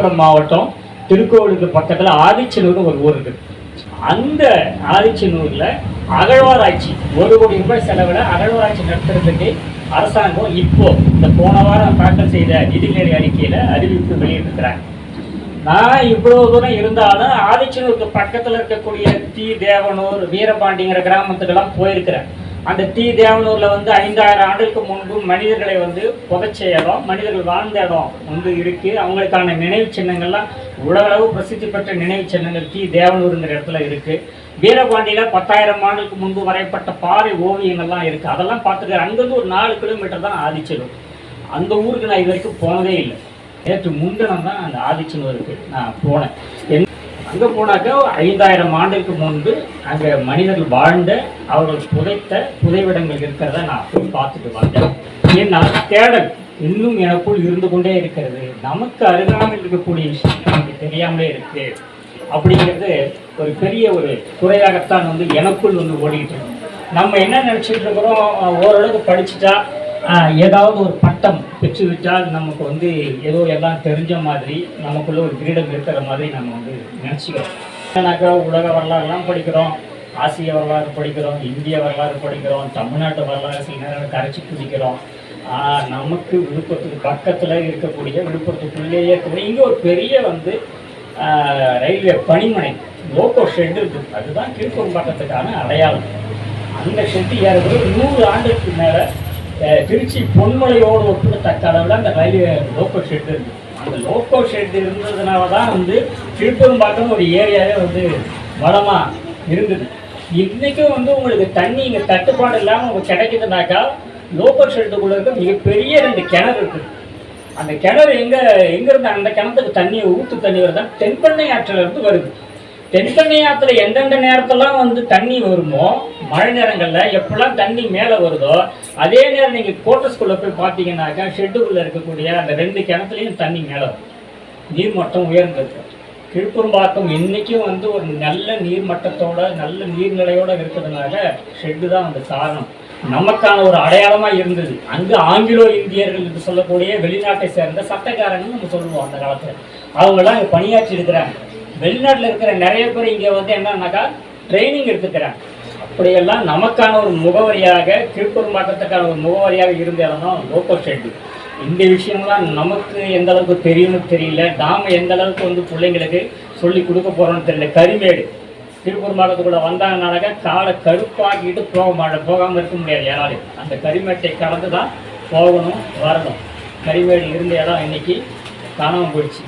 விழுப்புரம் மாவட்டம் திருக்கோவிலுக்கு பக்கத்தில் ஆதிச்சனூர்னு ஒரு ஊர் இருக்கு. அந்த ஆதிச்சனூரில் அகழ்வாராய்ச்சி ஒரு கோடி ரூபாய் செலவில் அகழ்வாராய்ச்சி நடத்துறதுக்கு அரசாங்கம் இப்போ இந்த போன வாரம் தாக்கல் செய்த நிதிநிலை அறிக்கையில் அறிவிப்பு வெளியிட்டிருக்கிறாங்க. நான் இவ்வளவு தூரம் இருந்தாலும் ஆதிச்சனூருக்கு பக்கத்தில் இருக்கக்கூடிய தி தேவனூர் வீரபாண்டிங்கிற கிராமத்துக்கெல்லாம் போயிருக்கிறேன். அந்த டி. தேவனூர்ல வந்து ஐந்தாயிரம் ஆண்டுகளுக்கு முன்பு மனிதர்களை வந்து புதைச்ச இடம் மனிதர்கள் வாழ்ந்த இடம் வந்து இருக்கு. அவங்களுக்கான நினைவு சின்னங்கள்லாம் உலகளவு பிரசித்தி பெற்ற நினைவு சின்னங்கள் டி. தேவனூருங்கிற இடத்துல இருக்கு. வீரபாண்டியில பத்தாயிரம் ஆண்டுகளுக்கு முன்பு வரையப்பட்ட பாறை ஓவியங்கள்லாம் இருக்கு. அதெல்லாம் பார்த்துட்டு அங்கிருந்து ஒரு நாலு கிலோமீட்டர் தான் ஆதிச்சனூர் அந்த ஊருக்கு நான் இது வரைக்கும் போனதே இல்லை. நேற்று முன்தினம் தான் அந்த ஆதிச்சனூருக்கு நான் போனேன். என் அங்கே போனாக்கா ஐந்தாயிரம் ஆண்டுக்கு முன்பு அங்கே மனிதர்கள் வாழ்ந்த அவர்கள் புதைத்த புதைவிடங்கள் இருக்கிறத நான் போய் பார்த்துட்டு வந்தேன். ஏன்னா தேடல் இன்னும் எனக்குள் இருந்து கொண்டே இருக்கிறது. நமக்கு அருகாமல் இருக்கக்கூடிய விஷயம் நமக்கு தெரியாமலே இருக்கு. அப்படிங்கிறது ஒரு பெரிய ஒரு குறையாகத்தான் வந்து எனக்குள் வந்து ஓடிக்கிட்டு இருக்கு. நம்ம என்ன நினச்சிட்டு இருக்கிறோம்? ஓரளவுக்கு படிச்சுட்டா ஏதாவது ஒரு பட்டம் பெற்று விட்டால் நமக்கு வந்து ஏதோ எல்லாம் தெரிஞ்ச மாதிரி நமக்குள்ள ஒரு கிரீடம் இருக்கிற மாதிரி நம்ம வந்து நினச்சிக்கிறோம். ஏன்னாக்கா உலக வரலாறுலாம் படிக்கிறோம். ஆசிய வரலாறு படிக்கிறோம் இந்திய வரலாறு படிக்கிறோம் தமிழ்நாட்டு வரலாறு சில நேரம் கரைச்சி குதிக்கிறோம். நமக்கு விழுப்புரத்துக்கு பக்கத்தில் இருக்கக்கூடிய விழுப்புரத்துக்குள்ளேயே இருக்கக்கூடிய இங்கே ஒரு பெரிய வந்து ரயில்வே பணிமனை லோக்கோ ஷெட் இருக்குது அதுதான் கீழ்கோம்பாக்கத்துக்கான அடையாளம். அந்த ஷெட்டு ஏறக்குறைய நூறு ஆண்டுக்கு மேலே திருச்சி பொன்மலையோடு ஒப்பிடத்தக்க அளவில் அந்த ரயில்வே லோக்கல் ஷெட் இருக்கு. அந்த லோக்கோ ஷெட் இருந்ததுனால தான் வந்து திருப்பெரும்பாக்கம் ஒரு ஏரியாவே வந்து வளமாக இருந்தது. இன்றைக்கும் வந்து உங்களுக்கு தண்ணி இங்கே தட்டுப்பாடு இல்லாமல் உங்களுக்கு கிடைக்குதுனாக்கா லோக்கோ ஷெட்டுக்குள்ளே இருக்க மிகப்பெரிய ரெண்டு கிணறு இருக்குது அந்த கிணறு எங்கே எங்கேருந்து அந்த கிணத்துக்கு தண்ணியை ஊற்று தண்ணி வருதா? தென்பெண்ணை ஆற்றிலிருந்து வருது. தென்பெண்ணை ஆற்றுல எந்தெந்த நேரத்தெல்லாம் வந்து தண்ணி வருமோ மழை நேரங்களில் எப்பெல்லாம் தண்ணி மேலே வருதோ அதே நேரம் நீங்கள் கோட்டஸ்குள்ள போய் பார்த்தீங்கன்னாக்கா ஷெட்டுக்குள்ளே இருக்கக்கூடிய அந்த ரெண்டு கிணத்துலையும் தண்ணி மேலே நீர்மட்டம் உயர்ந்திருக்கு திருப்பூர்பாக்கம் இன்றைக்கும் வந்து ஒரு நல்ல நீர்மட்டத்தோட நல்ல நீர்நிலையோடு இருக்கிறதுனால ஷெட்டு தான் அந்த காரணம் நமக்கான ஒரு அடையாளமாக இருந்தது. அங்கு ஆங்கிலோ இந்தியர்கள் என்று சொல்லக்கூடிய வெளிநாட்டை சேர்ந்த சட்டக்காரங்க நம்ம சொல்லுவோம் அந்த காலத்தில். அவங்களாம் இங்கே பணியாற்றி இருக்கிறாங்க. வெளிநாட்டில் இருக்கிற நிறைய பேர் இங்கே வந்து என்னன்னாக்கா ட்ரைனிங் எடுத்துக்கிறாங்க. அப்படியெல்லாம் நமக்கான ஒரு முகவரியாக திருப்பூர் மாவட்டத்துக்கான ஒரு முகவரியாக இருந்த இடம் தான் லோக்கல் ஷெட்டு இந்த விஷயம்லாம் நமக்கு எந்த அளவுக்கு தெரியும்னு தெரியல. நாம் எந்த அளவுக்கு வந்து பிள்ளைங்களுக்கு சொல்லி கொடுக்க போகிறோம்னு தெரியல. கரிமேடு. திருப்பூர் மாவட்டத்துக்குள்ள வந்தாங்கனாக்க காலை கருப்பாக்கிட்டு போக மாட்டேன் போகாமல் இருக்க முடியாது யாராலையும். அந்த கரிமேட்டை கலந்து தான் போகணும் வரணும். கரிமேடு இருந்த இடம் இன்றைக்கி காணாமல் போயிடுச்சு.